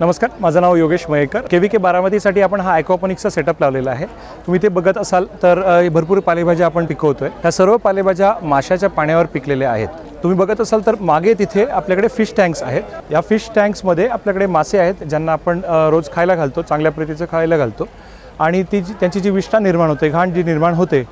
नमस्कार माझं नाव Yogesh Mayekar. K V K बारामतीसाठी आपण हा ॲक्वापॉनिक्सचा सेटअप लावलेला आहे. तुम्ही ते बघत असाल तर भरपूर पालेभाज्या आपण पिकवतोय. त्या सर्व पालेभाज्या माशाच्या पाण्यावर पिकलेल्या आहेत. तुम्ही बघत असाल तर मागे तिथे आपल्याकडे फिश टँक्स आहेत. या फिश टँक्समध्ये आपल्याकडे मासे आहेत ज्यांना आपण रोज खायला घालतो चांगल्या प्रतीचं खायला घालतो. आणि ती जी त्यांची जी विष्ठा निर्माण होते घाण जी निर्माण होते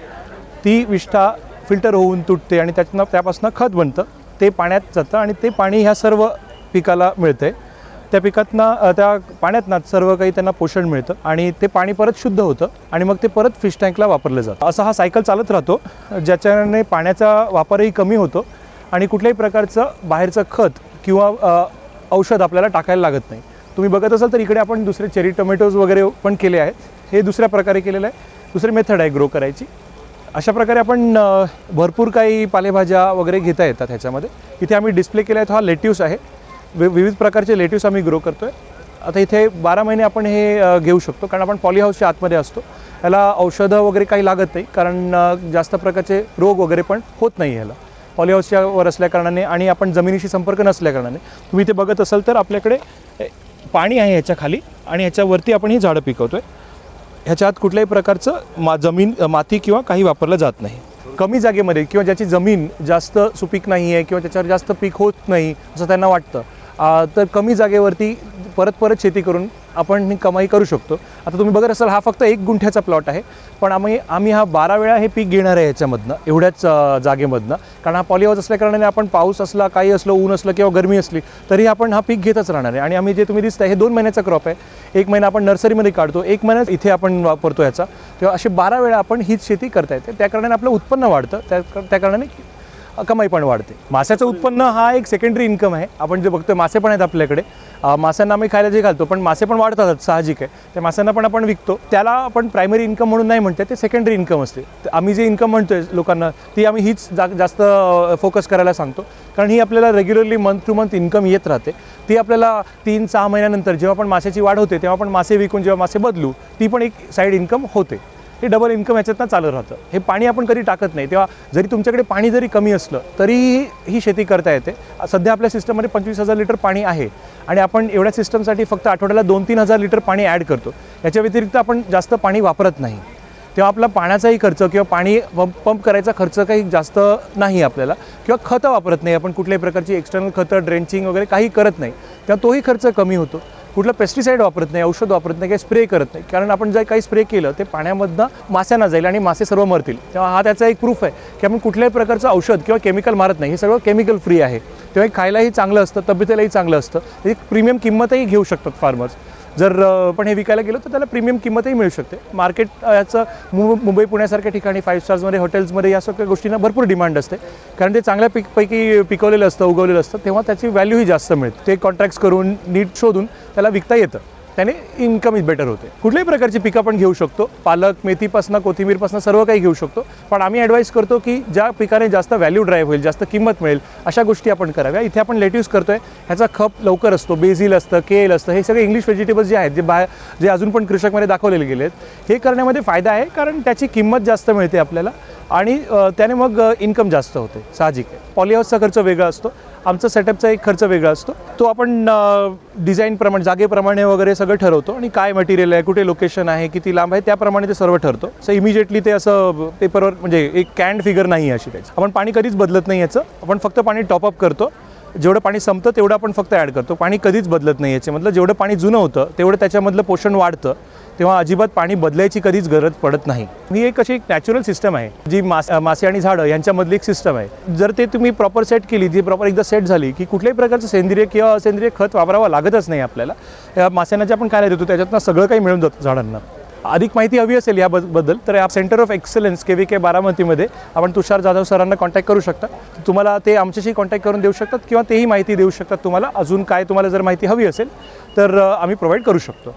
ती विष्ठा फिल्टर होऊन तुटते आणि त्यातनं त्यापासून खत बनतं. ते पाण्यात जातं आणि ते पाणी ह्या सर्व पिकाला मिळतं आहे त्या पिकातनं त्या पाण्यातनं सर्व काही त्यांना पोषण मिळतं आणि ते पाणी परत शुद्ध होतं आणि मग ते परत फिश टँकला वापरलं जातं. असा हा सायकल चालत राहतो ज्याच्याने पाण्याचा वापरही कमी होतो आणि कुठल्याही प्रकारचं बाहेरचं खत किंवा औषध आपल्याला टाकायला लागत नाही. तुम्ही बघत असाल तर इकडे आपण दुसरे चेरी टोमॅटोज वगैरे पण केले आहेत. हे दुसऱ्या प्रकारे केलेलं आहे. दुसरी मेथड आहे ग्रो करायची. अशा प्रकारे आपण भरपूर काही पालेभाज्या वगैरे घेता येतात ह्याच्यामध्ये. इथे आम्ही डिस्प्ले केला आहे तो हा लेट्यूस आहे. वि विविध प्रकारचे लेटिव्स आम्ही ग्रो करतो आहे आता इथे बारा महिने आपण हे घेऊ शकतो कारण आपण पॉली हाऊसच्या आतमध्ये असतो. याला औषधं वगैरे काही लागत नाही कारण जास्त प्रकारचे रोग वगैरे पण होत नाही ह्याला पॉलीहाऊसच्या वर असल्याकारणाने आणि आपण जमिनीशी संपर्क नसल्याकारणाने तुम्ही इथे बघत असाल तर आपल्याकडे पाणी आहे ह्याच्या खाली आणि ह्याच्यावरती आपण ही झाडं पिकवतो आहे ह्याच्यात कुठल्याही प्रकारचं मा जमीन माती किंवा काही वापरलं जात नाही. कमी जागेमध्ये किंवा ज्याची जमीन जास्त सुपीक नाही आहे किंवा त्याच्यावर जास्त पीक होत नाही असं त्यांना वाटतं. तर कमी जागेवरती परत परत शेती करून आपण ही कमाई करू शकतो. आता तुम्ही बघत असाल हा फक्त एक गुंठ्याचा प्लॉट आहे. पण आम्ही आम्ही हा बारा वेळा हे पीक घेणार आहे याच्यामधनं एवढ्याच जागेमधनं. कारण हा पॉलिहाऊस असल्याकारणाने आपण पाऊस असला काही असलं ऊन असलं किंवा गरमी असली तरी आपण हा पीक घेतच राहणार आहे. आणि आम्ही जे तुम्ही दिसताय हे दोन महिन्याचा क्रॉप आहे. एक महिना आपण नर्सरीमध्ये काढतो एक महिन्यात इथे आपण वापरतो याचा. तेव्हा असे बारा वेळा आपण हीच शेती करता येते. त्या कारणाने आपलं उत्पन्न वाढतं. त्या त्या कारणाने कमाई पण वाढते. माशाचं उत्पन्न हा एक सेकंडरी इन्कम आहे. आपण जे बघतोय मासे पण आहेत आपल्याकडे. अ, माशांना आम्ही खायला जे घालतो पण मासे पण वाढतात साहजिक आहे. त्या माशांना पण आपण विकतो. त्याला आपण प्रायमरी इन्कम म्हणून नाही म्हणते ते सेकंडरी इन्कम असते. तर आम्ही जे इन्कम म्हणतोय लोकांना ती आम्ही हीच जा जास्त फोकस करायला सांगतो. कारण ही आपल्याला regularly month to month income येत राहते. ती आपल्याला तीन सहा महिन्यानंतर जेव्हा आपण माशाची वाढ होते तेव्हा आपण मासे विकून जेव्हा मासे बदलू ती पण एक साईड इन्कम होते. हे डबल इन्कम ह्याच्यातनं चालू राहतं. हे पाणी आपण कधी टाकत नाही. तेव्हा जरी तुमच्याकडे पाणी जरी कमी असलं तरी ही शेती करता येते. सध्या आपल्या सिस्टममध्ये पंचवीस हजार लिटर पाणी आहे आणि आपण एवढ्या सिस्टमसाठी फक्त आठवड्याला दोन तीन हजार लिटर पाणी ॲड करतो. याच्या व्यतिरिक्त आपण जास्त पाणी वापरत नाही. तेव्हा आपला पाण्याचाही खर्च किंवा पाणी पंप करायचा खर्च काही जास्त नाही आपल्याला किंवा खतं वापरत नाही. आपण कुठल्याही प्रकारची एक्सटर्नल खतं ड्रेंचिंग वगैरे काही करत नाही. तेव्हा तोही खर्च कमी होतो. कुठलं पेस्टिसाईड वापरत नाही औषध वापरत नाही काही स्प्रे करत नाही. कारण आपण जर काही स्प्रे केलं ते पाण्यामधनं मास्यांना जाईल आणि मासे सर्व मरतील. तेव्हा हा त्याचा एक प्रूफ आहे की आपण कुठल्याही प्रकारचं औषध किंवा केमिकल मारत नाही. हे सगळं केमिकल फ्री आहे. तेव्हा खायलाही चांगलं असतं तब्येतीलाही चांगलं असतं. एक प्रीमियम किंमतही घेऊ शकतात फार्मर्स जर पण हे विकायला गेलो तर त्याला प्रीमियम किंमतही मिळू शकते. मार्केट याचं मु मुंबई पुण्यासारख्या ठिकाणी फाईव्ह स्टार्समध्ये हॉटेल्समध्ये या सगळ्या गोष्टींना भरपूर डिमांड असते. कारण ते चांगल्या पिक पैकी पिकवलेलं असतं उगवलेलं असतं तेव्हा त्याची व्हॅल्यूही जास्त मिळते. ते कॉन्ट्रॅक्ट्स करून नीट शोधून त्याला विकता येतं. त्याने इन्कम इज बेटर होते. कुठल्याही प्रकारची पिकं आपण घेऊ शकतो. पालक मेथीपासून कोथिंबीरपासून सर्व काही घेऊ शकतो. पण आम्ही ॲडवाईस करतो की ज्या पिकाने जास्त व्हॅल्यू ड्राईव्ह होईल जास्त किंमत मिळेल अशा गोष्टी आपण कराव्या. इथे आपण लेट्यूस आहे ह्याचा खप लवकर असतो. बेझिल असतं केल असतं. हे सगळे इंग्लिश व्हेजिटेबल्स जे आहेत जे बाहेर जे अजून पण कृषकमध्ये दाखवलेले गेले आहेत हे करण्यामध्ये फायदा आहे. कारण त्याची किंमत जास्त मिळते आपल्याला. आणि त्याने मग इन्कम जास्त होते. साहजिक आहे. पॉलिहाऊसचा खर्च वेगळा असतो. आमचा सेटअपचा एक खर्च वेगळा असतो. तो आपण डिझाईनप्रमाणे जागेप्रमाणे वगैरे सगळं सगळं ठरवतो आणि काय मटेरियल आहे कुठे लोकेशन आहे किती लांब आहे त्याप्रमाणे ते सर्व ठरतो. सो इमिजिएटली ते असं पेपरवर म्हणजे एक कॅन्ड फिगर नाही आहे अशी त्याची. आपण पाणी कधीच बदलत नाही याचं. आपण फक्त पाणी टॉपअप करतो. जेवढं पाणी संपतं तेवढं आपण फक्त ॲड करतो. पाणी कधीच बदलत नाही याच्यामधलं जेवढं पाणी जुनं होतं तेवढं त्याच्यामधलं पोषण वाढतं तेव्हा अजिबात पाणी बदलायची कधीच गरज पडत नाही. ही एक अशी एक नॅचरल सिस्टम आहे जी मास मासे आणि झाडं यांच्यामधली एक सिस्टम आहे. जर ते तुम्ही प्रॉपर सेट केली ती प्रॉपर एकदा सेट झाली की कुठल्याही प्रकारचं सेंद्रिय किंवा असेंद्रिय खत वापरावं लागतच नाही आपल्याला माश्यांना जे आपण खायला देतो त्याच्यातनं सगळं काही मिळून जातं झाडांना. अधिक माहिती हवी असेल याबद्दल तर या centre of excellence K V K बारामतीमध्ये आपण तुषार जाधव सरांना कॉन्टॅक्ट करू शकता. तुम्हाला ते आमच्याशी कॉन्टॅक्ट करून देऊ शकतात किंवा तेही माहिती देऊ शकतात तुम्हाला. अजून काय तुम्हाला जर माहिती हवी असेल तर आम्ही प्रोव्हाइड करू शकतो.